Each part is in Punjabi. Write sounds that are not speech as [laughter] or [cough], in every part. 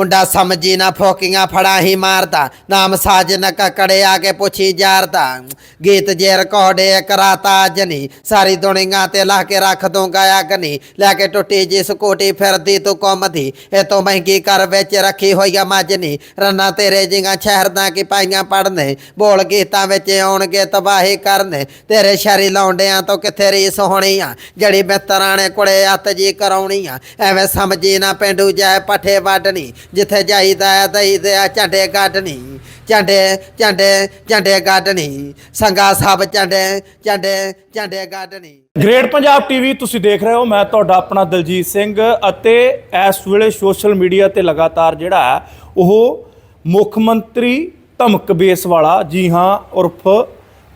ਮੁੰਡਾ ਸਮਝੀ ਨਾ ਫੋਕੀਆਂ ਫੜਾ ਹੀ ਮਾਰਦਾ, ਨਾਮ ਸਾਜਨ ਕਕੜੇ ਆ ਕੇ ਪੁੱਛੀ ਜਾਰਦਾ। ਗੀਤ ਜੇ ਰਿਕਾਰਡੇ ਕਰਾਤਾ ਜਨੀ ਸਾਰੀ ਦੁਨੀਆ ਤੇ ਲਾ ਕੇ ਰੱਖ ਦੂੰ ਗਾਇਆ ਗਨੀ ਲੈ ਕੇ ਟੁੱਟੀ ਜੀ ਸਕੂਟੀ ਫਿਰਦੀ ਤੂੰ ਕੁੰਮਦੀ ਇਹ ਤੋਂ ਮਹਿੰਗੀ ਕਰ ਵਿੱਚ ਰੱਖੀ ਹੋਈ ਆ ਮਜਨੀ ਰੰਨਾ ਤੇਰੇ ਜਿਹੀਆਂ ਸ਼ਹਿਰਦਾਂ ਕੀ ਪਾਈਆਂ ਪੜਨੇ ਬੋਲ ਗੀਤਾਂ ਵਿੱਚ ਆਉਣਗੇ ਤਬਾਹੀ ਕਰਨੇ। ਤੇਰੇ ਸ਼ਰੀ ਲਾਉਂਡਿਆਂ ਤੋਂ ਕਿੱਥੇ ਰੀਸ ਹੋਣੀ ਆ ਜੜੀ ਬਿੱਤਰਾਣੇ ਕੁੜੇ ਅੱਤ ਜੀ ਕਰਾਉਣੀ ਆ ਐਵੇਂ ਸਮਝੀ ਨਾ ਪਿੰਡੂ ਜਾਏ ਪੱਠੇ ਵੱਢਣੀ। ਜਿੱਥੇ ਜਾਈਦਾ ਆ ਆ ਝੰਡੇ ਗੱਡਣੀ ਝੰਡੇ ਝੰਡੇ ਝੰਡੇ ਗੱਡਣੀ ਸੰਗਾ ਸਭ ਝੰਡੇ ਝੰਡੇ ਝੰਡੇ ਗੱਡਣੀ ਗ੍ਰੇਟ ਪੰਜਾਬ ਟੀਵੀ, ਤੁਸੀਂ ਦੇਖ ਰਹੇ ਹੋ, ਮੈਂ ਤੁਹਾਡਾ ਆਪਣਾ ਦਲਜੀਤ ਸਿੰਘ ਅਤੇ ਇਸ ਵੇਲੇ ਸੋਸ਼ਲ ਮੀਡੀਆ ਤੇ ਲਗਾਤਾਰ ਜਿਹੜਾ ਉਹ ਮੁੱਖ ਮੰਤਰੀ ਧਮਕ ਬੇਸ ਵਾਲਾ, ਜੀ ਹਾਂ, ਉਰਫ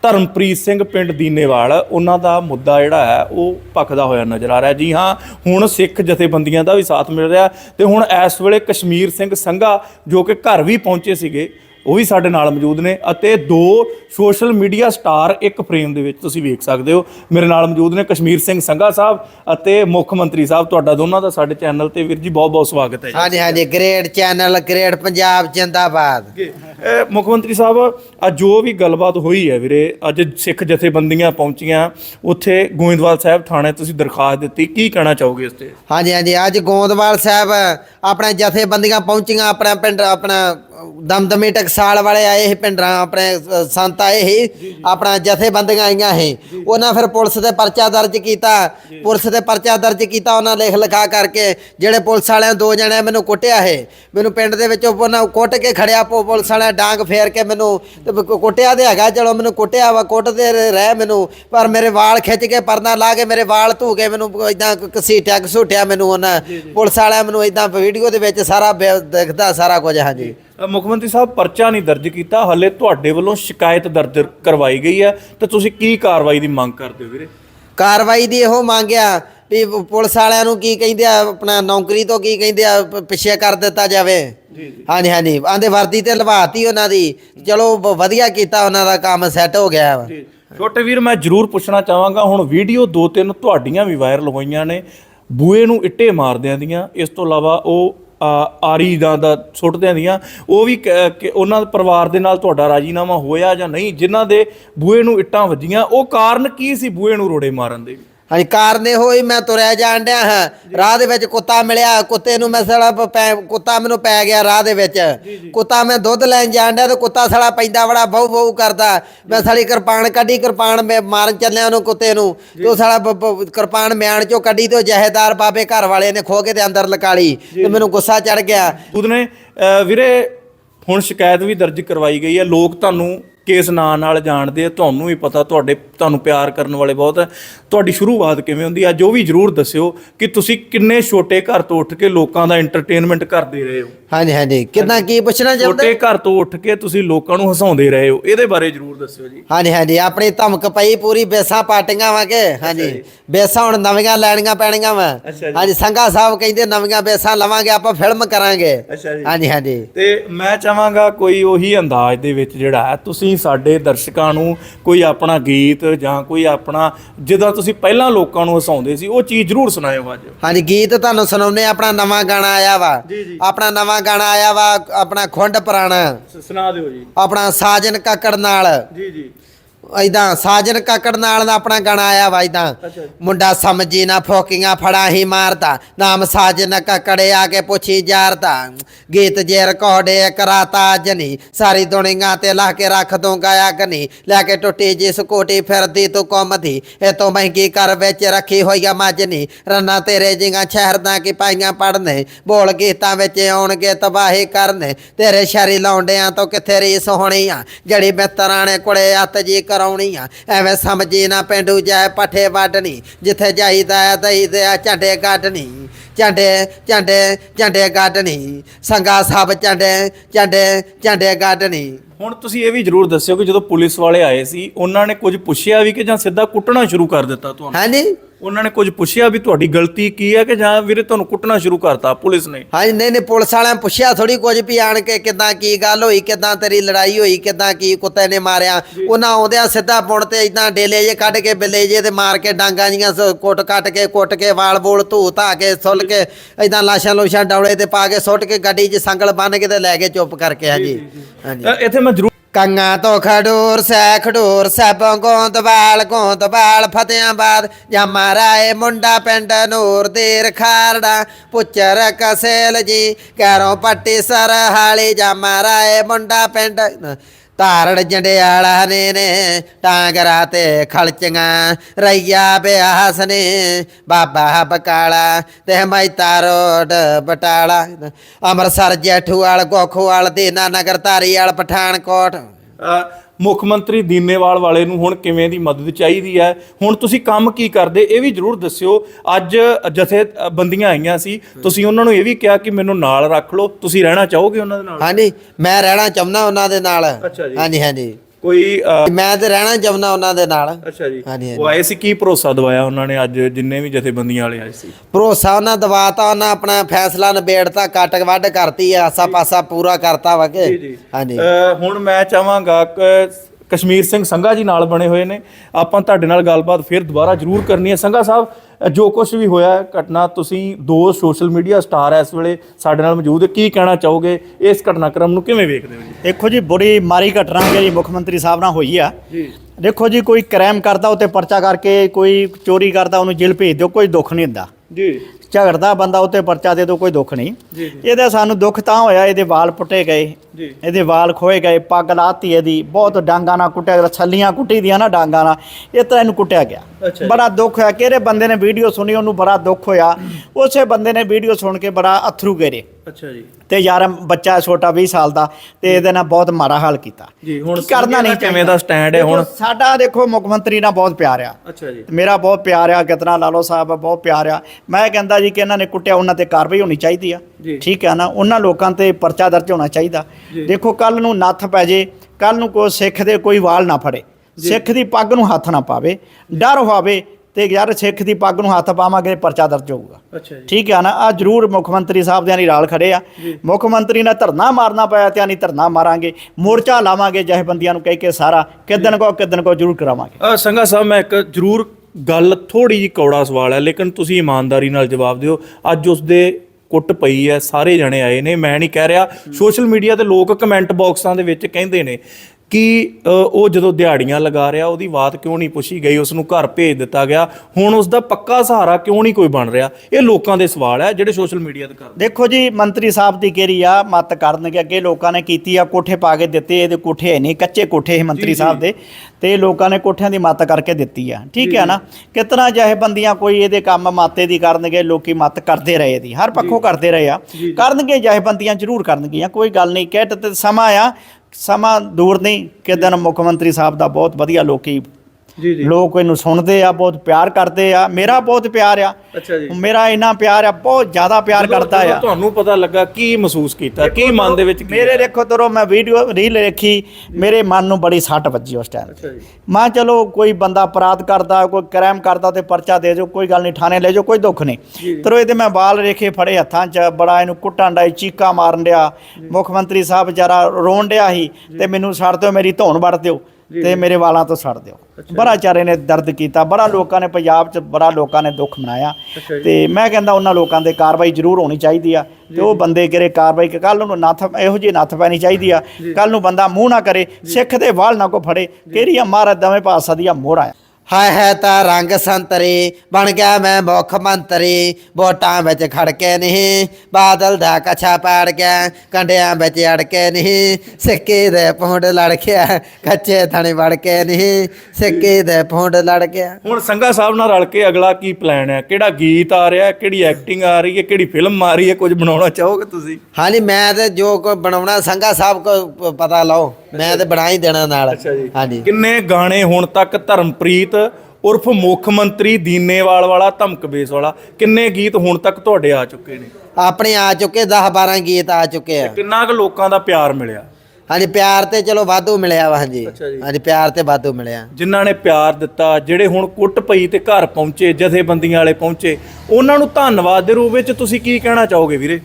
ਧਰਮਪ੍ਰੀਤ ਸਿੰਘ ਪਿੰਡ ਦੀਨੇਵਾਲ, ਉਹਨਾਂ ਦਾ ਮੁੱਦਾ ਜਿਹੜਾ ਹੈ, ਉਹ ਭਖਦਾ ਹੋਇਆ ਨਜ਼ਰ ਆ ਰਿਹਾ ਜੀ ਹਾਂ, ਹੁਣ ਸਿੱਖ ਜਥੇਬੰਦੀਆਂ ਦਾ ਵੀ ਸਾਥ ਮਿਲ ਰਿਹਾ ਤੇ ਹੁਣ ਇਸ ਵੇਲੇ ਕਸ਼ਮੀਰ ਸਿੰਘ ਸੰਘਾ ਜੋ ਕਿ ਘਰ ਵੀ ਪਹੁੰਚੇ ਸੀਗੇ ਉਹ ਵੀ ਸਾਡੇ ਨਾਲ ਮੌਜੂਦ ਨੇ ਅਤੇ ਦੋ ਸੋਸ਼ਲ ਮੀਡੀਆ ਸਟਾਰ ਇੱਕ ਫਰੇਮ ਦੇ ਵਿੱਚ ਤੁਸੀਂ ਵੇਖ ਸਕਦੇ ਹੋ। ਮੇਰੇ ਨਾਲ ਮੌਜੂਦ ਨੇ ਕਸ਼ਮੀਰ ਸਿੰਘ ਸੰਘਾ ਸਾਹਿਬ ਅਤੇ ਮੁੱਖ ਮੰਤਰੀ ਸਾਹਿਬ ਤੁਹਾਡਾ ਦੋਨਾਂ ਦਾ ਸਾਡੇ ਚੈਨਲ ਤੇ ਵੀਰ ਜੀ ਬਹੁਤ ਬਹੁਤ ਸਵਾਗਤ ਹੈ ਹਾਂਜੀ ਹਾਂਜੀ ਗ੍ਰੇਟ ਚੈਨਲ ਗ੍ਰੇਟ ਪੰਜਾਬ ਜਿੰਦਾਬਾਦ। ਮੁੱਖ ਮੰਤਰੀ ਸਾਹਿਬ ਅੱਜ ਜੋ ਵੀ ਗੱਲਬਾਤ ਹੋਈ ਹੈ ਵੀਰੇ ਅੱਜ ਸਿੱਖ ਜਥੇਬੰਦੀਆਂ ਪਹੁੰਚੀਆਂ ਉੱਥੇ ਗੋਇੰਦਵਾਲ ਸਾਹਿਬ ਥਾਣੇ ਤੁਸੀਂ ਦਰਖਾਸਤ ਦਿੱਤੀ ਕੀ ਕਹਿਣਾ ਚਾਹੋਗੇ ਇਸ ਤੇ? ਹਾਂਜੀ ਹਾਂਜੀ ਅੱਜ ਗੋਂਦਵਾਲ ਸਾਹਿਬ ਆਪਣੇ ਜਥੇਬੰਦੀਆਂ ਪਹੁੰਚੀਆਂ ਆਪਣਾ ਪਿੰਡ ਆਪਣਾ ਦਮਦਮੀ ਟਕਸਾਲ ਵਾਲੇ ਆਏ ਸੀ ਪਿੰਡਾਂ ਆਪਣੇ ਸੰਤ ਆਏ ਸੀ ਆਪਣਾ ਜਥੇਬੰਦੀਆਂ ਆਈਆਂ ਸੀ। ਉਹਨਾਂ ਫਿਰ ਪੁਲਿਸ ਦੇ ਪਰਚਾ ਦਰਜ ਕੀਤਾ। ਪੁਲਿਸ ਦੇ ਪਰਚਾ ਦਰਜ ਕੀਤਾ ਉਹਨਾਂ ਲਿਖ ਲਿਖਾ ਕਰਕੇ ਜਿਹੜੇ ਪੁਲਿਸ ਵਾਲਿਆਂ ਦੋ ਜਣੇ ਮੈਨੂੰ ਕੁੱਟਿਆ ਹੈ ਮੈਨੂੰ ਪਿੰਡ ਦੇ ਵਿੱਚੋਂ ਉਹਨਾਂ ਕੁੱਟ ਕੇ ਖੜਿਆ ਪੁ- ਪੁਲਿਸ ਵਾਲਿਆਂ ਡਾਂਗ ਫੇਰ ਕੇ ਮੈਨੂੰ ਤੇ ਕੁੱਟਿਆ ਤੇ ਹੈਗਾ ਚਲੋ ਮੈਨੂੰ ਕੁੱਟਿਆ ਵਾ ਕੁੱਟਦੇ ਰਹਿ ਮੈਨੂੰ ਪਰ ਮੇਰੇ ਵਾਲ ਖਿੱਚ ਕੇ ਪਰਨਾ ਲਾ ਕੇ ਮੇਰੇ ਵਾਲ ਧੂ ਕੇ ਮੈਨੂੰ ਇਦਾਂ ਕਸੀਟਿਆ ਘਸੂਟਿਆ ਮੈਨੂੰ ਉਹਨਾਂ। ਪੁਲਿਸ ਵਾਲਿਆਂ ਮੈਨੂੰ ਇਦਾਂ ਵੀਡੀਓ ਦੇ ਵਿੱਚ ਸਾਰਾ ਦਿਖਦਾ ਸਾਰਾ ਕੁਝ ਹਾਂਜੀ। ਮੁੱਖ ਮੰਤਰੀ ਸਾਹਿਬ ਪਰਚਾ ਨਹੀਂ ਦਰਜ ਕੀਤਾ। ਹਲੇ ਤੁਹਾਡੇ ਵੱਲੋਂ ਸ਼ਿਕਾਇਤ ਦਰਜ ਕਰਵਾਈ ਗਈ ਹੈ। ਤੇ ਤੁਸੀਂ ਕੀ ਕਾਰਵਾਈ ਦੀ ਮੰਗ ਕਰਦੇ ਹੋ ਵੀਰੇ? ਕਾਰਵਾਈ ਦੀ ਇਹੋ ਮੰਗਿਆ ਵੀ ਪੁਲਿਸ ਵਾਲਿਆਂ ਨੂੰ ਕੀ ਕਹਿੰਦੇ ਆ ਆਪਣਾ ਨੌਕਰੀ ਤੋਂ ਕੀ ਕਹਿੰਦੇ ਆ ਪਿੱਛੇ ਕਰ ਦਿੱਤਾ ਜਾਵੇ। ਹਾਂਜੀ ਹਾਂਜੀ। ਆਂਦੇ ਵਰਦੀ ਤੇ ਲਵਾਤੀ ਉਹਨਾਂ ਦੀ। ਚਲੋ ਵਧੀਆ ਕੀਤਾ ਉਹਨਾਂ ਦਾ ਕੰਮ ਸੈੱਟ ਹੋ ਗਿਆ ਵਾ। ਛੋਟੇ ਵੀਰ ਮੈਂ ਜ਼ਰੂਰ ਪੁੱਛਣਾ ਚਾਹਾਂਗਾ ਹੁਣ ਵੀਡੀਓ ਦੋ ਤਿੰਨ ਤੁਹਾਡੀਆਂ ਵੀ ਵਾਇਰਲ ਹੋਈਆਂ ਨੇ। ਬੂਏ ਨੂੰ ਇੱਟੇ ਮਾਰਦਿਆਂ ਦੀਆਂ। ਇਸ ਤੋਂ ਇਲਾਵਾ ਉਹ ਆਰੀ ਦਾ ਦਾ ਸੁੱਟਦਿਆਂ ਦੀਆਂ, ਉਹ ਵੀ ਕ- ਉਹਨਾਂ ਪਰਿਵਾਰ ਦੇ ਨਾਲ ਤੁਹਾਡਾ ਰਾਜੀਨਾਮਾ ਹੋਇਆ ਜਾਂ ਨਹੀਂ, ਜਿਨ੍ਹਾਂ ਦੇ ਬੂਏ ਨੂੰ ਇੱਟਾਂ ਵੱਜੀਆਂ, ਉਹ ਕਾਰਨ ਕੀ ਸੀ ਬੂਏ ਨੂੰ ਰੋੜੇ ਮਾਰਨ ਦੇ? ਹਾਂਜੀ ਕਾਰਨ ਇਹੋ ਹੀ ਮੈਂ ਤੁਰਿਆ ਜਾਣ ਡਿਆ ਹਾਂ। ਰਾਹ ਦੇ ਵਿੱਚ ਕੁੱਤਾ ਮਿਲਿਆ ਕੁੱਤੇ ਨੂੰ ਮੈਂ ਪੈ ਕੁੱਤਾ ਮੈਨੂੰ ਪੈ ਗਿਆ ਰਾਹ ਦੇ ਵਿੱਚ। ਕੁੱਤਾ ਮੈਂ ਦੁੱਧ ਲੈਣ ਜਾਣ ਡਿਆ ਤੇ ਕੁੱਤਾ ਸਾਲਾ ਪੈਂਦਾ ਬੜਾ ਬਹੁ ਬਹੁ ਕਰਦਾ। ਮੈਂ ਸਾਲੀ ਕਿਰਪਾਨ ਕੱਢੀ ਕਿਰਪਾਨ ਮੈਂ ਮਾਰਨ ਚੱਲਿਆ ਉਹਨੂੰ ਕੁੱਤੇ ਨੂੰ। ਤੇ ਉਹ ਬ- ਕਿਰਪਾਨ ਮਿਆਨ ਚੋਂ ਕੱਢੀ ਤੇ ਜਹੇਦਾਰ ਬਾਬੇ ਘਰ ਵਾਲੇ ਨੇ ਖੋ ਕੇ ਤੇ ਅੰਦਰ ਲਕਾਲੀ ਤੇ ਮੈਨੂੰ ਗੁੱਸਾ ਚੜ ਗਿਆ। ਉਹਨੇ ਵੀਰੇ ਹੁਣ ਸ਼ਿਕਾਇਤ ਵੀ ਦਰਜ ਕਰਵਾਈ ਗਈ ਹੈ। ਲੋਕ ਤੁਹਾਨੂੰ ਕੇਸ ਨਾਂ ਨਾਲ ਜਾਣਦੇ ਆ ਤੁਹਾਨੂੰ ਵੀ ਪਤਾ ਤੁਹਾਡੇ ਤੁਹਾਨੂੰ ਪਿਆਰ ਕਰਨ ਵਾਲੇ ਬਹੁਤ ਹੈ ਤੁਹਾਡੀ ਸ਼ੁਰੂਆਤ ਕਿਵੇਂ ਹੁੰਦੀ ਆ ਜੋ ਵੀ ਜਰੂਰ ਦੱਸਿਓ ਕਿ ਤੁਸੀਂ ਕਿੰਨੇ ਛੋਟੇ ਘਰ ਤੋਂ ਉੱਠ ਕੇ ਲੋਕਾਂ ਦਾ ਐਂਟਰਟੇਨਮੈਂਟ ਕਰਦੇ ਰਹੇ ਹੋ। ਹਾਂਜੀ ਹਾਂਜੀ। ਕਿੰਨਾ ਕੀ ਪੁੱਛਣਾ ਚਾਹੁੰਦੇ? ਛੋਟੇ ਘਰ ਤੋਂ ਉੱਠ ਕੇ ਤੁਸੀਂ ਲੋਕਾਂ ਨੂੰ ਹਸਾਉਂਦੇ ਰਹੇ ਹੋ ਇਹਦੇ ਬਾਰੇ ਜਰੂਰ ਦੱਸਿਓ ਜੀ। ਹਾਂਜੀ ਹਾਂਜੀ। ਆਪਣੀ ਧਮਕ ਪਈ ਪੂਰੀ ਬੇਸਾਂ ਪਾਟੀਆਂ ਵਾਂਗੇ ਹਾਂਜੀ। ਬੇਸਾਂ ਹੁਣ ਨਵੀਆਂ ਲੈਣੀਆਂ ਪੈਣੀਆਂ ਵਾ। ਹਾਂਜੀ ਸੰਘਾ ਸਾਹਿਬ ਕਹਿੰਦੇ ਨਵੀਆਂ ਬੇਸਾਂ ਲਵਾਂਗੇ ਆਪਾਂ ਫਿਲਮ ਕਰਾਂਗੇ। ਹਾਂਜੀ ਹਾਂਜੀ। ਤੇ ਮੈਂ ਚਾਹਾਂਗਾ ਕੋਈ ਉਹੀ ਅੰਦਾਜ਼ ਦੇ ਵਿੱਚ ਜਿਹੜਾ ਹੈ ਤੁਸੀਂ ਸਾਡੇ ਦਰਸ਼ਕਾਂ ਨੂੰ ਕੋਈ ਆਪਣਾ ਗੀਤ ਜਾਂ ਕੋਈ ਆਪਣਾ ਜਿੱਦਾਂ ਤੁਸੀਂ ਪਹਿਲਾਂ ਲੋਕਾਂ ਨੂੰ ਹਸਾਉਂਦੇ ਸੀ ਉਹ ਚੀਜ਼ ਜਰੂਰ ਸੁਣਾਇਓ ਅੱਜ। ਹਾਂਜੀ ਗੀਤ ਤੁਹਾਨੂੰ ਸੁਣਾਉਨੇ ਆਪਣਾ ਨਵਾਂ ਗਾਣਾ ਆਇਆ ਵਾ। ਆਪਣਾ ਨਵਾਂ ਗਾਣਾ ਆਇਆ ਵਾ ਆਪਣਾ ਖੁੰਡ ਪੁਰਾਣਾ। ਸੁਣਾ ਦਿਓ ਜੀ। ਆਪਣਾ ਸਾਜਨ ਕਾਕੜ ਨਾਲ। ਜੀ ਜੀ। ਐਦਾਂ ਸਾਜਨ ਕਾਕੜ ਨਾਲ ਦਾ ਆਪਣਾ ਗਾਣਾ ਆਇਆ ਵਾ ਜੀ। ਮੁੰਡਾ ਸਮਝੀ ਨਾ ਫੋਕੀਆਂ ਫੜਾ ਹੀ ਮਾਰਦਾ। ਨਾਮ ਸਾਜਨ ਕਾਕੜੇ ਆ ਕੇ ਪੁੱਛੀ ਜਾਰਦਾ। ਗੀਤ ਜੇ ਰਿਕਾਰਡੇ ਕਰਾਤਾ ਜਨੀ। ਸਾਰੀ ਦੁਨੀਆ ਤੇ ਲਾ ਕੇ ਰੱਖ ਦੂੰ ਗਾਇਆ ਗਨੀ ਲੈ ਕੇ ਟੁੱਟੀ ਜੀ ਸਕੂਟੀ ਫਿਰਦੀ ਤੂੰ ਕੁੰਮਦੀ ਇਹ ਤੋਂ ਮਹਿੰਗੀ ਕਰ ਵਿੱਚ ਰੱਖੀ ਹੋਈ ਆ ਮਜਨੀ। ਰੰਨਾ ਤੇਰੇ ਜਿਹੀਆਂ ਸ਼ਹਿਰਦਾਂ ਕੀ ਪਾਈਆਂ ਪੜਨੇ ਬੋਲ ਗੀਤਾਂ ਵਿੱਚ ਆਉਣਗੇ ਤਬਾਹੀ ਕਰਨੇ। ਤੇਰੇ ਸ਼ਰੀ ਲੌਂਡਿਆਂ ਤੋਂ ਕਿੱਥੇ ਰੀਸ ਹੋਣੀ ਆ? ਜੜੀ ਬਿੱਤਰਾਣੇ ਕੁੜੇ ਅੱਤ ਜੀ ਕਰਾਉਣੀ ਆ। ਐਵੇਂ ਸਮਝੀ ਨਾ ਪਿੰਡੂ ਜਾਏ ਪੱਠੇ ਵੱਢਣੀ। ਜਿੱਥੇ ਜਾਈਦਾ ਆ ਦਈ ਦੇ ਆ ਝੰਡੇ ਗੱਡਣੀ। ਝੰਡੇ ਝੰਡੇ ਝੰਡੇ ਗੱਡਣੀ। ਸੰਗਾ ਸਭ ਝੰਡੇ ਝੰਡੇ ਝੰਡੇ ਗੱਡਣੀ। ਹੁਣ ਤੁਸੀਂ ਇਹ ਵੀ ਜਰੂਰ ਦੱਸਿਓ ਕਿ ਜਦੋਂ ਪੁਲਿਸ ਵਾਲੇ ਆਏ ਸੀ ਉਹਨਾਂ ਨੇ ਕੁਝ ਪੁੱਛਿਆ ਵੀ ਕਿ ਜਾਂ ਸਿੱਧਾ ਕੁੱਟਣਾ ਸ਼ੁਰੂ ਕਰ ਦਿੱਤਾ ਤੁਹਾਨੂੰ? ਹਾਂਜੀ ਉਹਨਾਂ ਨੇ ਕੁਝ ਪੁੱਛਿਆ ਵੀ ਤੁਹਾਡੀ ਗਲਤੀ ਕੀ ਹੈ ਕਿ ਜਾਂ ਵੀਰੇ ਤੁਹਾਨੂੰ ਕੁੱਟਣਾ ਸ਼ੁਰੂ ਕਰਤਾ ਪੁਲਿਸ ਨੇ? ਹਾਂਜੀ ਨਹੀਂ ਨਹੀਂ ਪੁਲਿਸ ਵਾਲਿਆਂ ਪੁੱਛਿਆ ਥੋੜੀ ਕੁਝ ਵੀ ਆਣ ਕੇ ਕਿਦਾਂ ਕੀ ਗੱਲ ਹੋਈ ਕਿਦਾਂ ਤੇਰੀ ਲੜਾਈ ਹੋਈ ਕਿਦਾਂ ਕੀ ਕੁੱਤੇ ਨੇ ਮਾਰਿਆ। ਉਹਨਾਂ ਆਉਂਦਿਆਂ ਸਿੱਧਾ ਪੁਣ ਤੇ ਇਦਾਂ ਡੇਲੇ ਜੇ ਕੱਢ ਕੇ ਬਿੱਲੇ ਜੇ ਤੇ ਮਾਰ ਕੇ ਡਾਂਗਾਂ ਜੀਆਂ ਕੁੱਟ ਕੱਟ ਕੇ ਕੁੱਟ ਕੇ ਵਾਲ ਬੋਲ ਧੂ ਧਾ ਕੇ ਸੁੱਲ ਕੇ ਇਦਾਂ ਲਾਸ਼ਾਂ ਲੋਸ਼ਾਂ ਡੌਲੇ ਤੇ ਪਾ ਕੇ ਸੁੱਟ ਕੇ ਗੱਡੀ 'ਚ ਸੰਗਲ ਬੰਨ ਕੇ ਤੇ ਲੈ ਕੇ ਚੁੱਪ ਕਰਕੇ ਹਾਂਜੀ। ਹਾਂਜੀ ਇੱਥੇ ਮੈਂ ਜ਼ਰੂਰ ਕੰਗਾ ਤੋਂ ਖਡੂਰ ਸੈ, ਖਡੂਰ ਸੈਬੋਂ ਗੋਂਦਵਾਲ ਗੋਂਦਵਾਲ ਫਤਿਆਬਾਦ। ਜਾਮਾ ਰਾਏ ਮੁੰਡਾ ਪਿੰਡ ਨੂਰ ਦੇਰ ਖਾਰੜਾ ਪੁੱਚਰ ਕਸੇਲ ਜੀ ਕੈਰੋਂ ਪੱਟੀ ਸਰਹਾਲੀ। ਜਾਮਾ ਰਾਏ ਮੁੰਡਾ ਪਿੰਡ ਤਾਰੜ ਜੰਡਿਆਲਾ ਨੇ ਨੇ ਟਾਂਗਰਾ ਤੇ ਖਲਚੀਆਂ, ਰਈਆ ਬਿਆਸ ਨੇ, ਬਾਬਾ ਬਕਾਲਾ ਤੇ Mehta road Batala. Amritsar Jethuwal Gokhuwal Dinanagar ਧਾਰੀ ਧਾਰੀਵਾਲ, ਪਠਾਨਕੋਟ। ਮੁੱਖ ਮੰਤਰੀ ਦੀਨੇਵਾਲ ਵਾਲੇ ਨੂੰ ਹੁਣ ਕਿਵੇਂ ਦੀ ਮਦਦ ਚਾਹੀਦੀ ਹੈ? ਹੁਣ ਤੁਸੀਂ ਕੰਮ ਕੀ ਕਰਦੇ? ਇਹ ਵੀ ਜਰੂਰ ਦੱਸਿਓ। ਅੱਜ ਜਥੇ ਬੰਦੀਆਂ ਆਈਆਂ ਸੀ। ਤੁਸੀਂ ਉਹਨਾਂ ਨੂੰ ਇਹ ਵੀ ਕਿਹਾ ਕਿ ਮੈਨੂੰ ਨਾਲ ਰੱਖ ਲਓ। ਤੁਸੀਂ ਰਹਿਣਾ ਚਾਹੋਗੇ ਉਹਨਾਂ ਦੇ ਨਾਲ? ਹਾਂਜੀ ਮੈਂ ਰਹਿਣਾ ਚਾਹੁੰਦਾ ਉਹਨਾਂ ਦੇ ਨਾਲ। ਹਾਂਜੀ ਹਾਂਜੀ। ਕੋਈ ਮੈਂ ਤੇ ਰਹਿਣਾ ਚਾਹੁੰਦਾ ਉਹਨਾਂ ਦੇ ਨਾਲ। ਅੱਛਾ ਜੀ। ਹਾਂਜੀ, ਹਾਂਜੀ। ਉਹ ਆਏ ਸੀ ਕੀ ਭਰੋਸਾ ਦਵਾਇਆ ਉਹਨਾਂ ਨੇ ਅੱਜ ਜਿੰਨੇ ਵੀ ਜਥੇਬੰਦੀਆਂ ਵਾਲੇ ਆਏ ਸੀ? ਭਰੋਸਾ ਉਹਨਾਂ ਦਵਾਤਾ ਉਹਨਾਂ ਆਪਣਾ ਫੈਸਲਾ ਨਿਬੇੜਤਾ ਕੱਟ ਵੱਢ ਕਰਤੀ ਆ, ਆਸਾ ਪਾਸਾ ਪੂਰਾ ਕਰਤਾ ਵਾ ਕਿ। ਹਾਂਜੀ। ਹੁਣ ਮੈਂ ਚਾਹਾਂਗਾ ਕਿ ਕਸ਼ਮੀਰ ਸਿੰਘ ਸੰਘਾ ਜੀ ਨਾਲ ਬਣੇ ਹੋਏ ਨੇ। ਆਪਾਂ ਤੁਹਾਡੇ ਨਾਲ ਗੱਲਬਾਤ ਫਿਰ ਦੁਬਾਰਾ ਜ਼ਰੂਰ ਕਰਨੀ ਹੈ। ਸੰਘਾ ਸਾਹਿਬ ਜੋ ਕੁਝ ਵੀ ਹੋਇਆ ਘਟਨਾ ਤੁਸੀਂ ਦੋ ਸੋਸ਼ਲ ਮੀਡੀਆ ਸਟਾਰ ਇਸ ਵੇਲੇ ਸਾਡੇ ਨਾਲ ਮੌਜੂਦ ਹੈ ਕੀ ਕਹਿਣਾ ਚਾਹੋਗੇ ਇਸ ਘਟਨਾਕ੍ਰਮ ਨੂੰ ਕਿਵੇਂ ਵੇਖਦੇ ਹੋ ਜੀ? ਦੇਖੋ ਜੀ ਬੜੀ ਮਾਰੀ ਘਟਨਾ ਜਿਹੜੀ ਮੁੱਖ ਮੰਤਰੀ ਸਾਹਿਬ ਨਾਲ ਹੋਈ ਆ। ਜੀ। ਦੇਖੋ ਜੀ ਕੋਈ ਕ੍ਰਾਈਮ ਕਰਦਾ ਉਤੇ ਪਰਚਾ ਕਰਕੇ ਕੋਈ ਚੋਰੀ ਕਰਦਾ ਉਹਨੂੰ ਜੇਲ੍ਹ ਭੇਜ ਦਿਓ ਕੋਈ ਦੁੱਖ ਨਹੀਂ ਹੁੰਦਾ ਜੀ। ਝਗੜਦਾ ਬੰਦਾ ਉਤੇ ਪਰਚਾ ਦੇ ਦਿਓ ਕੋਈ ਦੁੱਖ ਨਹੀਂ। ਇਹਦਾ ਸਾਨੂੰ ਦੁੱਖ ਤਾਂ ਹੋਇਆ ਇਹਦੇ ਵਾਲ ਪੁੱਟੇ ਗਏ ਜੀ। ਇਹਦੇ ਵਾਲ ਖੋਏ ਗਏ ਪੱਗ ਲਾਤੀ ਇਹਦੀ ਬਹੁਤ ਡਾਂਗਾ ਨਾਲ ਕੁੱਟਿਆ ਗਿਆ ਛੱਲੀਆਂ ਕੁੱਟੀ ਦੀਆਂ ਨਾ ਡਾਂਗਾ ਨਾਲ ਇਹ ਤਰ੍ਹਾਂ ਇਹਨੂੰ ਕੁੱਟਿਆ ਗਿਆ। ਬੜਾ ਦੁੱਖ ਹੋਇਆ ਕਿਹੜੇ ਬੰਦੇ ਨੇ ਵੀਡੀਓ ਸੁਣੀ ਉਹਨੂੰ ਬੜਾ ਦੁੱਖ ਹੋਇਆ ਉਸੇ ਬੰਦੇ ਨੇ ਵੀਡੀਓ ਸੁਣ ਕੇ ਬੜਾ ਅਥਰੂ ਗੇਰੇ ਅੱਛਾ ਜੀ। ਤੇ ਯਾਰ ਬੱਚਾ ਛੋਟਾ 20 ਸਾਲ ਦਾ ਤੇ ਇਹਦੇ ਨਾਲ ਬਹੁਤ ਮਾੜਾ ਹਾਲ ਕੀਤਾ। ਜੀ ਹੁਣ ਕੀ ਕਰਨਾ ਨਹੀਂ ਕਿਵੇਂ ਦਾ ਸਟੈਂਡ ਹੈ ਹੁਣ? ਸਾਡਾ ਦੇਖੋ ਮੁੱਖ ਮੰਤਰੀ ਨਾਲ ਬਹੁਤ ਪਿਆਰ ਆ। ਅੱਛਾ ਜੀ। ਮੇਰਾ ਬਹੁਤ ਪਿਆਰ ਆ ਕਿਤਨਾ ਲਾਲੋ ਸਾਹਿਬ ਬਹੁਤ ਪਿਆਰ ਆ। ਮੈਂ ਕਹਿੰਦਾ ਜੀ ਕਿ ਇਹਨਾਂ ਨੇ ਕੁੱਟਿਆ ਉਹਨਾਂ ਤੇ ਕਾਰਵਾਈ ਹੋਣੀ ਚਾਹੀਦੀ ਆ। ਠੀਕ ਆ ਨਾ? ਉਹਨਾਂ ਲੋਕਾਂ ਤੇ ਪਰਚਾ ਦਰਜ ਹੋਣਾ ਚਾਹੀਦਾ। ਦੇਖੋ ਕੱਲ ਨੂੰ ਨੱਥ ਪੈ ਜੇ ਕੱਲ ਨੂੰ ਕੋਈ ਸਿੱਖ ਦੇ ਕੋਈ ਵਾਲ ਨਾ ਫੜੇ। ਸਿੱਖ ਦੀ ਪੱਗ ਨੂੰ ਹੱਥ ਨਾ ਪਾਵੇ ਡਰ ਹੋਵੇ ਤੇ ਯਾਰ ਸਿੱਖ ਦੀ ਪੱਗ ਨੂੰ ਹੱਥ ਪਾਵਾਂਗੇ ਪਰਚਾ ਦਰਜ ਹੋਊਗਾ। ਅੱਛਾ ਜੀ। ਠੀਕ ਹੈ ਨਾ? ਆ ਜਰੂਰ ਮੁੱਖ ਮੰਤਰੀ ਸਾਹਿਬ ਦੇ ਨਾਲ ਰਲ ਖੜੇ ਆ। ਮੁੱਖ ਮੰਤਰੀ ਨੇ ਧਰਨਾ ਮਾਰਨਾ ਪਿਆ ਤੇ ਨਹੀਂ ਧਰਨਾ ਮਾਰਾਂਗੇ। ਮੋਰਚਾ ਲਾਵਾਂਗੇ ਜਥੇਬੰਦੀਆਂ ਨੂੰ ਕਹਿ ਕੇ ਸਾਰਾ। ਕਿਦਨ ਕੋ ਕਿਦਨ ਕੋ ਜਰੂਰ ਕਰਾਵਾਂਗੇ। ਸੰਘਾ ਸਾਹਿਬ ਮੈਂ ਇੱਕ ਜ਼ਰੂਰ ਗੱਲ ਥੋੜੀ ਜੀ ਕੌੜਾ ਸਵਾਲ ਹੈ ਲੇਕਿਨ ਤੁਸੀਂ ਇਮਾਨਦਾਰੀ ਨਾਲ ਜਵਾਬ ਦਿਓ। ਅੱਜ ਉਸ ਦੇ ਕੁੱਟ ਪਈ ਹੈ ਸਾਰੇ ਜਣੇ ਆਏ ਨੇ। ਮੈਂ ਨਹੀਂ ਕਹਿ ਰਿਹਾ ਸੋਸ਼ਲ ਮੀਡੀਆ ਤੇ ਲੋਕ ਕਮੈਂਟ ਬਾਕਸਾਂ ਦੇ ਵਿੱਚ ਕਹਿੰਦੇ ਨੇ। ਕਿ ਉਹ ਜਦੋਂ ਦਿਹਾੜੀਆਂ ਲਗਾ ਰਿਹਾ ਉਹਦੀ ਬਾਤ ਕਿਉਂ ਨਹੀਂ ਪੁੱਛੀ ਗਈ? ਉਸ ਨੂੰ ਘਰ ਭੇਜ ਦਿੱਤਾ ਗਿਆ। ਹੁਣ ਉਸ ਦਾ ਪੱਕਾ ਸਹਾਰਾ ਕਿਉਂ ਨਹੀਂ ਕੋਈ ਬਣ ਰਿਹਾ? ਇਹ ਲੋਕਾਂ ਦੇ ਸਵਾਲ ਹੈ ਜਿਹੜੇ ਸੋਸ਼ਲ ਮੀਡੀਆ ਤੇ ਕਰਦੇ ਦੇਖੋ ਜੀ ਮੰਤਰੀ ਸਾਹਿਬ ਦੀ ਕਿਹੜੀ ਆ ਮਤ ਕਰਨਗੇ ਅੱਗੇ। ਲੋਕਾਂ ਨੇ ਕੀਤੀ ਆ ਕੋਠੇ ਪਾ ਕੇ ਦਿੱਤੇ ਇਹਦੇ ਕੋਠੇ ਨਹੀਂ ਕੱਚੇ ਕੋਠੇ ਸੀ ਮੰਤਰੀ ਸਾਹਿਬ ਦੇ। ਤੇ ਲੋਕਾਂ ਨੇ ਕੋਠਿਆਂ ਦੀ ਮਤ ਕਰਕੇ ਦਿੱਤੀ ਆ। ਠੀਕ ਹੈ ਨਾ? ਕਿਤਨਾ ਜਿਹੇ ਬੰਦੀਆਂ ਕੋਈ ਇਹਦੇ ਕੰਮ ਮਾਤੇ ਦੀ ਕਰਨਗੇ ਲੋਕੀ ਮਤ ਕਰਦੇ ਰਹੇ ਦੀ ਹਰ ਪੱਖੋਂ ਕਰਦੇ ਰਹੇ ਆ। ਕਰਨਗੇ ਜਿਹੇ ਬੰਦੀਆਂ ਜ਼ਰੂਰ ਕਰਨਗੀਆਂ ਕੋਈ ਗੱਲ ਨਹੀਂ। ਕਹਿ ਤੇ ਸਮਾਂ ਆ ਸਮਾਂ ਦੂਰ ਨਹੀਂ ਕਿਦਨ ਮੁੱਖ ਮੰਤਰੀ ਸਾਹਿਬ ਦਾ ਬਹੁਤ ਵਧੀਆ ਲੋਕੀ ਜੀ ਲੋਕ ਇਹਨੂੰ ਸੁਣਦੇ ਆ ਬਹੁਤ ਪਿਆਰ ਕਰਦੇ ਆ। ਮੇਰਾ ਬਹੁਤ ਪਿਆਰ ਆ। ਅੱਛਾ ਜੀ। ਮੇਰਾ ਇੰਨਾ ਪਿਆਰ ਆ ਬਹੁਤ ਜ਼ਿਆਦਾ ਪਿਆਰ ਕਰਦਾ ਆ। ਤੁਹਾਨੂੰ ਪਤਾ ਲੱਗਾ ਕੀ ਮਹਿਸੂਸ ਕੀਤਾ? ਕੀ ਮਨ ਦੇ ਵਿੱਚ ਮੇਰੇ ਦੇਖੋ ਤਰੋ ਮੈਂ ਵੀਡੀਓ ਰੀਲ ਦੇਖੀ ਮੇਰੇ ਮਨ ਨੂੰ ਬੜੀ ਸੱਟ ਵੱਜੀ ਉਸ ਟਾਈਮ ਅੱਛਾ ਜੀ। ਮਾਂ ਚਲੋ ਕੋਈ ਬੰਦਾ ਅਪਰਾਧ ਕਰਦਾ ਕੋਈ ਕ੍ਰਾਈਮ ਕਰਦਾ ਤੇ ਪਰਚਾ ਦੇ ਦਿਓ ਕੋਈ ਗੱਲ ਨਹੀਂ ਥਾਣੇ ਲੈ ਜਾਓ ਕੋਈ ਦੁੱਖ ਨਹੀਂ। ਤਰੋ ਇਹਦੇ ਮੈਂ ਬਾਲ ਰੇਖੇ ਫੜੇ ਹੱਥਾਂ 'ਚ ਬੜਾ ਇਹਨੂੰ ਕੁੱਟਣ ਡਾਈ ਚੀਕਾ ਮਾਰਨ ਡਿਆ। ਮੁੱਖ ਮੰਤਰੀ ਸਾਹਿਬ ਵਿਚਾਰਾ ਰੋਣ ਡਿਆ ਸੀ ਤੇ ਮੈਨੂੰ ਛੱਡ ਦਿਓ ਮੇਰੀ ਧੌਣ ਵੜ ਦਿਓ। ਤੇ ਮੇਰੇ ਵਾਲਾਂ ਤੋਂ ਛੱਡ ਦਿਓ। ਬੜਾ ਚਾਰੇ ਨੇ ਦਰਦ ਕੀਤਾ ਬੜਾ ਲੋਕਾਂ ਨੇ ਪੰਜਾਬ 'ਚ ਬੜਾ ਲੋਕਾਂ ਨੇ ਦੁੱਖ ਮਨਾਇਆ। ਤੇ ਮੈਂ ਕਹਿੰਦਾ ਉਹਨਾਂ ਲੋਕਾਂ ਦੇ ਕਾਰਵਾਈ ਜ਼ਰੂਰ ਹੋਣੀ ਚਾਹੀਦੀ ਆ ਤੇ ਉਹ ਬੰਦੇ ਕਿਰੇ ਕਾਰਵਾਈ ਕੱਲ ਨੂੰ ਨੱਥ ਇਹੋ ਜਿਹੀ ਨੱਥ ਪੈਣੀ ਚਾਹੀਦੀ ਆ। ਕੱਲ ਨੂੰ ਬੰਦਾ ਮੂੰਹ ਨਾ ਕਰੇ ਸਿੱਖ ਦੇ ਵਾਲ ਨਾ ਕੋ ਫੜੇ ਕਿਹੜੀ ਆ ਮਹਾਰਾਜ ਦਵੇਂ ਪਾਸਾ ਦੀ ਆ ਮੋਹਰਾ ਆ। ਹਾਏ ਹੈ ਤਾਂ ਰੰਗ ਸੰਤਰੀ ਬਣ ਗਿਆ ਮੈਂ ਮੁੱਖ ਮੰਤਰੀ। ਵੋਟਾਂ ਵਿੱਚ ਖੜਕੇ ਨਹੀਂ ਬਾਦਲ ਦਾ ਕਛਾ ਪਾੜ ਗਿਆ ਕੰਡਿਆਂ ਵਿੱਚ ਅੜ ਕੇ ਨਹੀਂ। ਸਿੱਕੇ ਦੇ ਪੌਂਡ ਲੜ ਗਿਆ ਕੱਚੇ ਥਣੇ ਵੜ ਕੇ ਨਹੀਂ। ਸਿੱਕੇ ਦੇ ਪੌਂਡ ਲੜ ਗਿਆ ਹੁਣ ਸੰਘਾ ਸਾਹਿਬ ਨਾਲ ਰਲ ਕੇ ਅਗਲਾ ਕੀ ਪਲਾਨ ਹੈ? ਕਿਹੜਾ ਗੀਤ ਆ ਰਿਹਾ ਕਿਹੜੀ ਐਕਟਿੰਗ ਆ ਰਹੀ ਹੈ ਕਿਹੜੀ ਫਿਲਮ ਆ ਰਹੀ ਹੈ ਕੁਝ ਬਣਾਉਣਾ ਚਾਹੋਗੇ ਤੁਸੀਂ? ਹਾਂਜੀ ਮੈਂ ਤੇ ਜੋ ਕੋ ਬਣਾਉਣਾ ਸੰਘਾ ਸਾਹਿਬ ਕੋ ਪਤਾ ਲਓ। ਮੈਂ ਤੇ ਬਣਾ ਹੀ ਦੇਣਾ ਨਾਲ। ਹਾਂਜੀ। ਕਿੰਨੇ ਗਾਣੇ ਹੁਣ ਤੱਕ ਧਰਮਪ੍ਰੀਤ ਉਰਫ ਮੁੱਖ ਮੰਤਰੀ ਦੀਨੇਵਾਲ ਵਾਲਾ ਧਮਕ ਬੇਸ ਵਾਲਾ ਕਿੰਨੇ ਗੀਤ ਹੁਣ ਤੱਕ ਤੁਹਾਡੇ ਆ ਚੁੱਕੇ ਨੇ? ਆਪਣੇ ਆ ਚੁੱਕੇ 10 12 ਗੀਤ ਆ ਚੁੱਕੇ ਆ। ਕਿੰਨਾ ਕੁ ਲੋਕਾਂ ਦਾ ਪਿਆਰ ਮਿਲਿਆ? ਹਾਂਜੀ ਪਿਆਰ ਤੇ ਚਲੋ ਵਾਧੂ ਮਿਲਿਆ ਵਾ ਹਾਂਜੀ। ਹਾਂਜੀ ਪਿਆਰ ਤੇ ਵਾਧੂ ਮਿਲਿਆ। ਜਿਨ੍ਹਾਂ ਨੇ ਪਿਆਰ ਦਿੱਤਾ ਜਿਹੜੇ ਹੁਣ ਕੁੱਟ ਪਈ ਤੇ ਘਰ ਪਹੁੰਚੇ ਜਥੇਬੰਦੀਆਂ ਵਾਲੇ ਪਹੁੰਚੇ ਉਹਨਾਂ ਨੂੰ ਧੰਨਵਾਦ ਦੇ ਰੂਪ ਵਿੱਚ ਤੁਸੀਂ ਕੀ ਕਹਿਣਾ ਚਾਹੋਗੇ ਵੀਰੇ?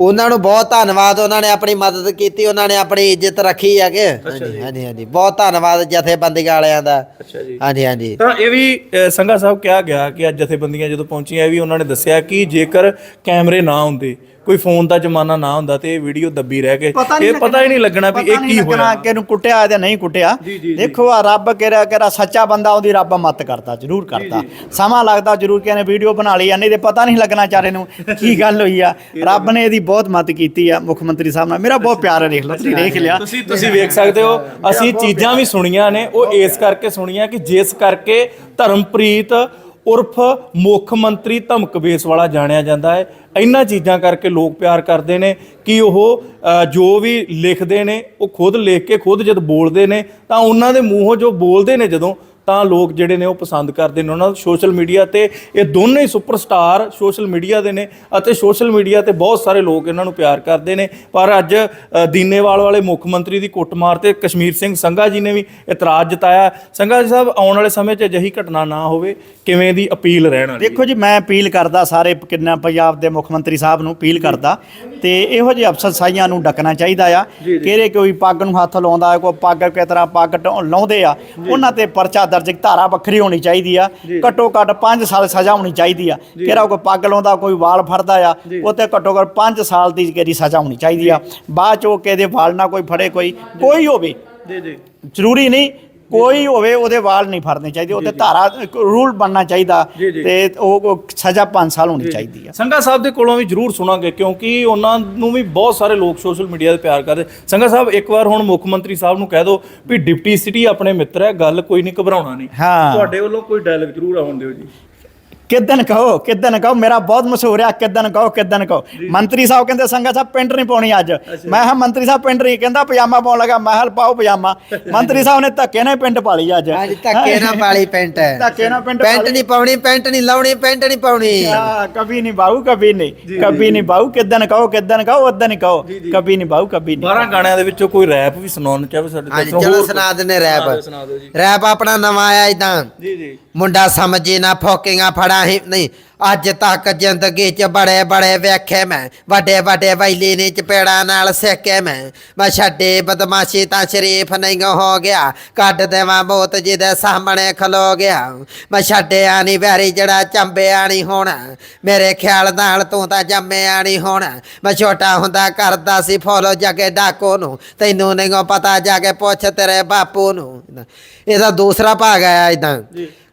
ਉਹਨਾਂ ਨੂੰ ਬਹੁਤ ਧੰਨਵਾਦ ਉਹਨਾਂ ਨੇ ਆਪਣੀ ਮਦਦ ਕੀਤੀ ਉਹਨਾਂ ਨੇ ਆਪਣੀ ਇੱਜ਼ਤ ਰੱਖੀ ਹੈਗੇ ਹਾਂਜੀ ਹਾਂਜੀ ਹਾਂਜੀ। ਬਹੁਤ ਧੰਨਵਾਦ ਜਥੇਬੰਦੀਆਂ ਵਾਲਿਆਂ ਦਾ। ਅੱਛਾ ਜੀ। ਹਾਂਜੀ ਹਾਂਜੀ। ਤਾਂ ਇਹ ਵੀ ਸੰਘਾ ਸਾਹਿਬ ਕਿਹਾ ਗਿਆ ਕਿ ਅੱਜ ਜਥੇਬੰਦੀਆਂ ਜਦੋਂ ਪਹੁੰਚੀਆਂ ਇਹ ਵੀ ਉਹਨਾਂ ਨੇ ਦੱਸਿਆ ਕਿ ਜੇਕਰ ਕੈਮਰੇ ਨਾ ਹੁੰਦੇ ਕੋਈ ਫੋਨ ਦਾ ਜ਼ਮਾਨਾ ਨਾ ਹੁੰਦਾ ਤੇ ਇਹ ਵੀਡੀਓ ਦੱਬੀ ਰਹਿ ਗਏ ਇਹ ਪਤਾ ਹੀ ਨਹੀਂ ਲੱਗਣਾ ਵੀ ਇਹ ਪਤਾ ਨਹੀਂ ਕੀ ਹੋਇਆ। ਕਿ ਇਹਨੂੰ ਕੁੱਟਿਆ ਜਾਂ ਨਹੀਂ ਕੁੱਟਿਆ। ਦੇਖੋ ਆ ਰੱਬ ਕਿਹੜਾ ਕਿਹੜਾ ਸੱਚਾ ਬੰਦਾ ਉਹਦੀ ਰੱਬ ਮਤ ਕਰਦਾ ਜ਼ਰੂਰ ਕਰਦਾ। ਸਮਾਂ ਲੱਗਦਾ ਜ਼ਰੂਰ ਕਿ ਇਹਨੇ ਵੀਡੀਓ ਬਣਾ ਲਈ ਨਹੀਂ ਤੇ ਪਤਾ ਨਹੀਂ ਲੱਗਣਾ ਚਾਰੇ ਨੂੰ ਕੀ [laughs] ਗੱਲ ਹੋਈ ਆ। ਰੱਬ ਨੇ ਇਹਦੀ ਬਹੁਤ ਮਦਦ ਕੀਤੀ ਆ ਮੁੱਖ ਮੰਤਰੀ ਸਾਹਿਬ ਨਾਲ। ਮੇਰਾ ਬਹੁਤ ਪਿਆਰ ਹੈ ਦੇਖ ਲਓ ਤੁਸੀਂ ਦੇਖ ਲਿਆ। ਤੁਸੀਂ ਤੁਸੀਂ ਵੇਖ ਸਕਦੇ ਹੋ ਅਸੀਂ ਚੀਜ਼ਾਂ ਵੀ ਸੁਣੀਆਂ ਨੇ ਉਹ ਇਸ ਕਰਕੇ ਸੁਣੀਆਂ ਕਿ ਜਿਸ ਕਰਕੇ ਧਰਮਪ੍ਰੀਤ ਉਰਫ ਮੁੱਖ ਮੰਤਰੀ ਧਮਕ ਬੇਸ ਵਾਲਾ ਜਾਣਿਆ ਜਾਂਦਾ ਹੈ। ਇਹਨਾਂ ਚੀਜ਼ਾਂ ਕਰਕੇ ਲੋਕ ਪਿਆਰ ਕਰਦੇ ਨੇ ਕਿ ਉਹ ਜੋ ਵੀ ਲਿਖਦੇ ਨੇ, ਉਹ ਖੁਦ ਲਿਖ ਕੇ ਖੁਦ ਜਦ ਬੋਲਦੇ ਨੇ ਤਾਂ ਉਹਨਾਂ ਦੇ ਮੂੰਹੋਂ ਜੋ ਬੋਲਦੇ ਨੇ ਜਦੋਂ ਤਾਂ ਲੋਕ ਜਿਹੜੇ ਨੇ ਉਹ ਪਸੰਦ ਕਰਦੇ ਨੇ। ਉਹਨਾਂ ਨੂੰ ਸੋਸ਼ਲ ਮੀਡੀਆ ਤੇ ਇਹ ਦੋਨੇ ਸੁਪਰਸਟਾਰ ਸੋਸ਼ਲ ਮੀਡੀਆ ਦੇ ਨੇ ਅਤੇ ਸੋਸ਼ਲ ਮੀਡੀਆ ਤੇ ਬਹੁਤ ਸਾਰੇ ਲੋਕ ਇਹਨਾਂ ਨੂੰ ਪਿਆਰ ਕਰਦੇ ਨੇ। ਪਰ ਅੱਜ ਦੀਨੇਵਾਲ ਵਾਲੇ ਮੁੱਖ ਮੰਤਰੀ ਦੀ ਕੁੱਟਮਾਰ ਤੇ ਕਸ਼ਮੀਰ ਸਿੰਘ ਸੰਘਾ ਜੀ ਨੇ ਵੀ ਇਤਰਾਜ਼ ਜਤਾਇਆ। ਸੰਘਾ ਜੀ ਸਾਹਿਬ ਆਉਣ ਵਾਲੇ ਸਮੇਂ 'ਚ ਅਜਿਹੀ ਘਟਨਾ ਨਾ ਹੋਵੇ ਕਿਵੇਂ ਦੀ ਅਪੀਲ ਰਹਿਣ ਵਾਲੀ ਦੇਖੋ ਜੀ ਮੈਂ ਅਪੀਲ ਕਰਦਾ ਸਾਰੇ ਕਿੰਨਾ ਪੰਜਾਬ ਦੇ ਮੁੱਖ ਮੰਤਰੀ ਸਾਹਿਬ ਨੂੰ ਅਪੀਲ ਕਰਦਾ ਤੇ ਇਹੋ ਜਿਹੇ ਅਫਸਰ ਸਾਈਆਂ ਨੂੰ ਡੱਕਣਾ ਚਾਹੀਦਾ ਆ। ਕਿਹੜੇ ਕੋਈ ਪੱਗ ਨੂੰ ਹੱਥ ਲਾਉਂਦਾ ਕੋਈ ਪੱਗ ਕਿਸ ਤਰ੍ਹਾਂ ਪੱਗ ਲਾਉਂਦੇ ਆ ਉਹਨਾਂ ਤੇ ਪਰਚਾ ਦਰਜ ਧਾਰਾ ਵੱਖਰੀ ਹੋਣੀ ਚਾਹੀਦੀ ਆ। ਘੱਟੋ ਘੱਟ 5 ਸਾਲ ਸਜ਼ਾ ਹੋਣੀ ਚਾਹੀਦੀ ਆ। ਕਿਹੜਾ ਕੋਈ ਪੱਗ ਲਾਉਂਦਾ ਕੋਈ ਵਾਲ ਫੜਦਾ ਆ ਉਹ ਤੇ ਘੱਟੋ ਘੱਟ 5 ਸਾਲ ਦੀ ਕਿਹੜੀ ਸਜ਼ਾ ਹੋਣੀ ਚਾਹੀਦੀ ਆ। ਬਾਅਦ ਚੋਂ ਕਿਹਦੇ ਵਾਲ ਨਾ ਕੋਈ ਫੜੇ ਕੋਈ ਕੋਈ ਹੋਵੇ। ਜੀ ਜੀ। ਜ਼ਰੂਰੀ ਨਹੀਂ ਕੋਈ ਹੋਵੇ ਉਹਦੇ ਵਾਲ ਨਹੀਂ ਫੜਨੇ ਚਾਹੀਦੇ ਉਹ ਤੇ ਧਾਰਾ ਰੂਲ ਬਣਨਾ ਚਾਹੀਦਾ। ਤੇ ਉਹ ਸਜ਼ਾ 5 ਸਾਲ ਹੋਣੀ ਚਾਹੀਦੀ ਆ। ਸੰਘਾ ਸਾਹਿਬ ਦੇ ਕੋਲੋਂ ਵੀ ਜਰੂਰ ਸੁਣਾਂਗੇ ਕਿਉਂਕਿ ਉਹਨਾਂ ਨੂੰ ਵੀ ਬਹੁਤ ਸਾਰੇ ਲੋਕ ਸੋਸ਼ਲ ਮੀਡੀਆ ਤੇ ਪਿਆਰ ਕਰਦੇ। ਸੰਘਾ ਸਾਹਿਬ ਇੱਕ ਵਾਰ ਹੁਣ ਮੁੱਖ ਮੰਤਰੀ ਸਾਹਿਬ ਨੂੰ ਕਹਿ ਦਿਓ ਵੀ ਡਿਪਟੀ ਸਿਟੀ ਆਪਣੇ ਮਿੱਤਰ ਹੈ ਗੱਲ ਕੋਈ ਨਹੀਂ ਘਬਰਾਉਣਾ ਨਹੀਂ। ਤੁਹਾਡੇ ਵੱਲੋਂ ਕੋਈ ਡਾਇਲੌਗ ਜਰੂਰ ਆਉਣ ਦਿਓ ਜੀ। ਕਿਦਨ ਕਹੋ ਕਿਦਨ ਕਹੋ ਮੇਰਾ ਬਹੁਤ ਮਸ਼ਹੂਰ ਆ ਕਿਦਨ ਕਹੋ ਕਿਦਨ ਕਹੋ। ਮੰਤਰੀ ਸਾਹਿਬ ਕਹਿੰਦੇ ਸੰਗਾ ਸਾਹਿਬ ਪੈਂਟ ਨਹੀਂ ਪਾਉਣੀ ਅੱਜ। ਮੈਂ ਹਾਂ ਮੰਤਰੀ ਸਾਹਿਬ ਪੈਂਟ ਨਹੀਂ। ਕਹਿੰਦਾ ਪਜਾਮਾ ਪਾਉਣ ਲੱਗਾ। ਮਹਿਲ ਪਾਓ ਪਜਾਮਾ। ਮੰਤਰੀ ਸਾਹਿਬ ਨੇ ਧੱਕੇ ਨਾਲ ਪੈਂਟ ਪਾ ਲਈ ਅੱਜ। ਅੱਜ ਧੱਕੇ ਨਾਲ ਪਾਲੀ ਪੈਂਟ ਧੱਕੇ ਨਾਲ ਪੈਂਟ ਪੈਂਟ ਨਹੀਂ ਪਾਉਣੀ ਪੈਂਟ ਨਹੀਂ ਲਾਉਣੀ ਪੈਂਟ ਨਹੀਂ ਪਾਉਣੀ। ਹਾਂ ਕਭੀ ਨਹੀਂ ਬਾਹੂ ਕਭੀ ਨਹੀਂ। ਕਭੀ ਨਹੀਂ ਬਾਹੂ ਕਿਦਨ ਕਹੋ ਕਿਦਨ ਕਹੋ ਉਦਾਂ ਨਹੀਂ ਕਹੋ। ਕਭੀ ਨਹੀਂ ਬਾਹੂ ਕਭੀ ਨਹੀਂ। 12 ਗਾਣਿਆਂ ਦੇ ਵਿੱਚੋਂ ਕੋਈ ਰੈਪ ਵੀ ਸੁਣਾਉਣ ਚਾਹੇ ਸਾਡੇ ਤੋਂ ਚਲੋ ਸੁਣਾ ਦਿੰਨੇ ਰੈਪ। ਰੈਪ ਆਪਣਾ ਨਵਾਂ ਆਇਆ ਇਦਾਂ ਜੀ ਜੀ। ਮੁੰਡਾ ਸਮਝੇ ਨਾ ਫੋਕਿੰਗਾ ਫੜਾ ਹੀ ਨਹੀਂ। ਅੱਜ ਤੱਕ ਜ਼ਿੰਦਗੀ 'ਚ ਬੜੇ ਬੜੇ ਵੇਖੇ ਮੈਂ। ਵੱਡੇ ਵੱਡੇ ਵੈਲੀ ਨੇ ਚਪੇੜਾ ਨਾਲ ਸੇਕੇ ਮੈਂ। ਮੈਂ ਛੱਡੇ ਬਦਮਾਸ਼ੀ ਤਾਂ ਸ਼ਰੀਫ ਨਹੀਂ ਹੋ ਗਿਆ। ਕੱਢ ਦੇਵਾਂ ਮੌਤ ਜਿਹਦੇ ਸਾਹਮਣੇ ਖਲੋ ਗਿਆ। ਮੈਂ ਛੱਡਿਆ ਨਹੀਂ ਵੈਰੀ ਜਿਹੜਾ ਚੰਬਿਆ ਨਹੀਂ ਹੋਣਾ। ਮੇਰੇ ਖਿਆਲ ਨਾਲ ਤੂੰ ਤਾਂ ਜੰਮਿਆ ਨਹੀਂ ਹੋਣਾ। ਮੈਂ ਛੋਟਾ ਹੁੰਦਾ ਕਰਦਾ ਸੀ ਫੋਲੋ ਜਗੇ ਡਾਕੋ ਨੂੰ। ਤੈਨੂੰ ਨਹੀਂ ਓ ਪਤਾ ਜਾ ਕੇ ਪੁੱਛ ਤੇਰੇ ਬਾਪੂ ਨੂੰ। ਇਹਦਾ ਦੂਸਰਾ ਭਾਗ ਆਇਆ ਇਦਾਂ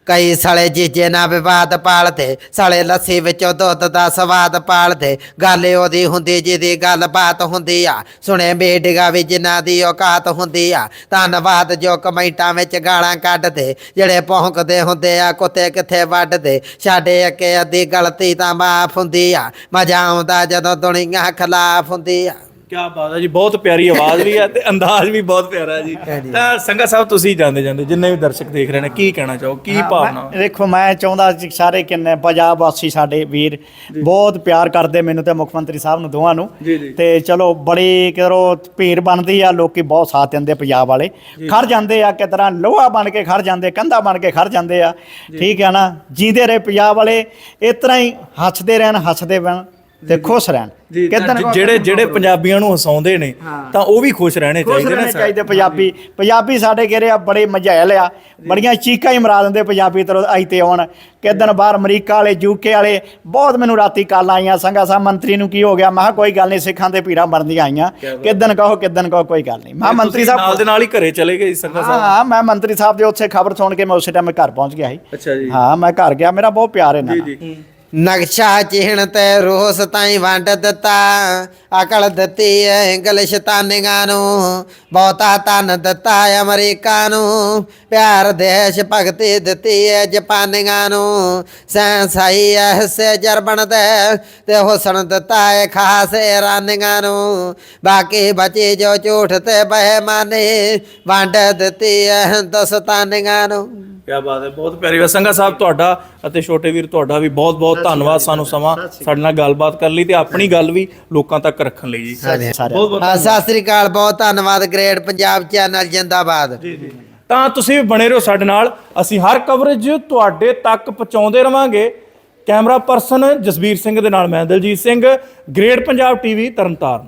ਕਈ ਸਾਲੇ ਜੀਜੇ ਨਾਲ ਵਿਵਾਦ ਪਾਲਦੇ, ਸਾਲੇ ਲੱਸੀ ਵਿੱਚੋਂ ਦੁੱਧ ਦਾ ਸਵਾਦ ਪਾਲਦੇ। ਗੱਲ ਉਹਦੀ ਹੁੰਦੀ ਜਿਹਦੀ ਗੱਲਬਾਤ ਹੁੰਦੀ ਆ। ਸੁਣੇ ਮੀਡੀਆ ਵੀ ਜਿਨ੍ਹਾਂ ਦੀ ਔਕਾਤ ਹੁੰਦੀ ਆ। ਧੰਨਵਾਦ ਜੋ ਕਮੈਂਟਾਂ ਵਿੱਚ ਗਾਲਾਂ ਕੱਢਦੇ। ਜਿਹੜੇ ਭੌਂਕਦੇ ਹੁੰਦੇ ਆ, ਕੁੱਤੇ ਕਿੱਥੇ ਵੱਢਦੇ? ਸਾਡੇ ਅੱਗੇ ਅੱਧੀ ਗਲਤੀ ਤਾਂ ਮਾਫ ਹੁੰਦੀ ਆ। ਮਜ਼ਾ ਆਉਂਦਾ ਜਦੋਂ ਦੁਨੀਆ ਖਿਲਾਫ ਹੁੰਦੀ ਆ। ਕੀ ਬਾਤ ਹੈ ਜੀ ਬਹੁਤ ਪਿਆਰੀ ਆਵਾਜ਼ ਵੀ ਹੈ ਤੇ ਅੰਦਾਜ਼ ਵੀ ਬਹੁਤ ਪਿਆਰਾ ਹੈ ਜੀ। ਹਾਂਜੀ। ਤਾਂ ਸੰਘਾ ਸਾਹਿਬ ਤੁਸੀਂ ਜਾਂਦੇ ਜਾਂਦੇ ਜਿੰਨੇ ਵੀ ਦਰਸ਼ਕ ਦੇਖ ਰਹੇ ਨੇ ਕੀ ਕਹਿਣਾ ਚਾਹੋ? ਕੀ ਭਾਵਨਾ ਮੈਂ- ਦੇਖੋ ਮੈਂ ਚਾਹੁੰਦਾ ਸੀ ਸਾਰੇ ਕਿੰਨੇ ਪੰਜਾਬ ਵਾਸੀ ਸਾਡੇ ਵੀਰ ਬਹੁਤ ਪਿਆਰ ਕਰਦੇ ਮੈਨੂੰ ਤੇ ਮੁੱਖ ਮੰਤਰੀ ਸਾਹਿਬ ਨੂੰ ਦੋਵਾਂ ਨੂੰ। ਜੀ, ਜੀ। ਤੇ ਚਲੋ ਬੜੀ ਕਿਰੋ ਭੀੜ ਬਣਦੀ ਆ ਲੋਕੀ ਬਹੁਤ ਸਾਥ ਦਿੰਦੇ ਪੰਜਾਬ ਵਾਲੇ। ਖੜ ਜਾਂਦੇ ਆ ਕਿ ਤਰ੍ਹਾਂ ਲੋਹਾ ਬਣ ਕੇ ਖੜ ਜਾਂਦੇ ਕੰਧਾ ਬਣ ਕੇ ਖੜ ਜਾਂਦੇ ਆ। ਠੀਕ ਹੈ ਨਾ? ਜੀਂਦੇ ਰਹੇ ਪੰਜਾਬ ਵਾਲੇ ਇਸ ਤਰ੍ਹਾਂ ਹੀ ਹੱਸਦੇ ਰਹਿਣ ਹੱਸਦੇ ਰਹਿਣ ਤੇ ਖੁਸ਼ ਰਹਿਣ। ਕਿੱਦਣ ਤਾਂ ਜਿਹੜੇ ਜਿਹੜੇ ਪੰਜਾਬੀਆਂ ਨੂੰ ਹਸਾਉਂਦੇ ਨੇ ਤਾਂ ਉਹ ਵੀ ਖੁਸ਼ ਰਹਿਣੇ ਚਾਹੀਦੇ ਨੇ ਚਾਹੀਦੇ ਪੰਜਾਬੀ। ਪੰਜਾਬੀ ਸਾਡੇ ਘਰੇ ਆ ਬੜੇ ਮਝੈਲ ਆ। ਬੜੀਆਂ ਚੀਕਾਂ ਹੀ ਮਰਾ ਦਿੰਦੇ ਪੰਜਾਬੀ ਤਰ੍ਹਾਂ ਆਈ ਤੇ ਆਉਣ। ਕਿਦਨ ਬਾਹਰ ਅਮਰੀਕਾ ਵਾਲੇ ਯੂਕੇ ਵਾਲੇ ਬਹੁਤ ਮੈਨੂੰ ਰਾਤੀ ਕਾਲਾਂ ਆਈਆਂ। ਸੰਗਾ ਸਾਹਿਬ ਮੰਤਰੀ ਨੂੰ ਕੀ ਹੋ ਗਿਆ? ਮੈਂ ਕੋਈ ਗੱਲ ਨਹੀਂ ਸਿੱਖਾਂ ਦੇ ਪੀਰਾਂ ਬਣਦੀਆਂ ਆਈਆਂ। ਕਿਦਨ ਕਹੋ ਕਿਦਨ ਕਹੋ ਕੋਈ ਗੱਲ ਨਹੀਂ। ਮੈਂ ਮੰਤਰੀ ਤੁਸੀਂ ਨਾਲ ਸਾਹਿਬ ਦੇ ਨਾਲ ਹੀ ਘਰੇ ਚਲੇ ਗਏ ਜੀ ਸੰਘਾ ਸਾਹਿਬ? ਹਾਂ ਮੈਂ ਮੰਤਰੀ ਸਾਹਿਬ ਦੇ ਉੱਥੇ ਖਬਰ ਸੁਣ ਕੇ ਮੈਂ ਉਸੇ ਟਾਈਮ ਘਰ ਪਹੁੰਚ ਗਿਆ ਸੀ। ਅੱਛਾ ਜੀ। ਹਾਂ ਮੈਂ ਘਰ ਗਿਆ। ਮੇਰਾ ਬਹੁਤ ਪਿਆਰ ਇਹਨਾਂ ਨਾਲ ਜੀ। ਨਕਸ਼ਾ ਚਿਹਣ ਤੇ ਰੋਸ ਤਾਈ ਵੰਡ ਦਿੱਤਾ। ਅਕਲ ਦਿੱਤੀ ਐ ਇੰਗਲਿਸ਼ ਤਾਨੀਆਂ ਨੂੰ। ਬਹੁਤਾ ਤਨ ਦਿੱਤਾ ਅਮਰੀਕਾ ਨੂੰ। ਪਿਆਰ ਦੇਸ਼ ਭਗਤੀ ਦਿੱਤੀ ਐ ਜਪਾਨੀਆਂ ਨੂੰ। ਸੈਂਸਾਈ ਐ ਸੇ ਜਰਬਣ ਦੇ ਤੇ ਹੁਸਨ ਦਿੱਤਾ ਐ ਖਾਸ ਇਰਾਨੀਆਂ ਨੂੰ। ਬਾਕੀ ਬਚੇ ਜੋ ਝੂਠ ਤੇ ਬਹਿਮਾਨੇ ਵੰਡ ਦਿੱਤੀ ਐ ਹਿੰਦੁਸਤਾਨੀਆਂ ਨੂੰ। ਕੀ ਬਾਤ ਹੈ ਬਹੁਤ ਪਿਆਰੀ ਸੰਗਾ ਸਾਹਿਬ ਤੁਹਾਡਾ ਅਤੇ ਛੋਟੇ ਵੀਰ ਤੁਹਾਡਾ ਵੀ ਬਹੁਤ ਬਹੁਤ ਧੰਨਵਾਦ ਸਾਨੂੰ ਸਮਾਂ ਸਾਡੇ ਨਾਲ ਗੱਲਬਾਤ ਕਰਨ ਲਈ ਤੇ ਆਪਣੀ ਗੱਲ ਵੀ ਲੋਕਾਂ ਤੱਕ ਰੱਖਣ ਲਈ ਜੀ। ਸਾਰੇ ਬਹੁਤ ਬਹੁਤ ਹਾਂ ਸਤਿ ਸ੍ਰੀ ਅਕਾਲ ਬਹੁਤ ਧੰਨਵਾਦ ਗ੍ਰੇਟ ਪੰਜਾਬ ਚੈਨਲ ਜਿੰਦਾਬਾਦ। ਤਾਂ ਤੁਸੀਂ ਵੀ ਬਣੇ ਰਹੋ ਸਾਡੇ ਨਾਲ। ਅਸੀਂ ਹਰ ਕਵਰੇਜ ਤੁਹਾਡੇ ਤੱਕ ਪਹੁੰਚਾਉਂਦੇ ਰਵਾਂਗੇ। ਕੈਮਰਾ ਪਰਸਨ ਜਸਵੀਰ ਸਿੰਘ ਦੇ ਨਾਲ ਮੈਂ ਦਲਜੀਤ ਸਿੰਘ ਗ੍ਰੇਟ ਪੰਜਾਬ ਟੀਵੀ ਤਰਨਤਾਰਨ।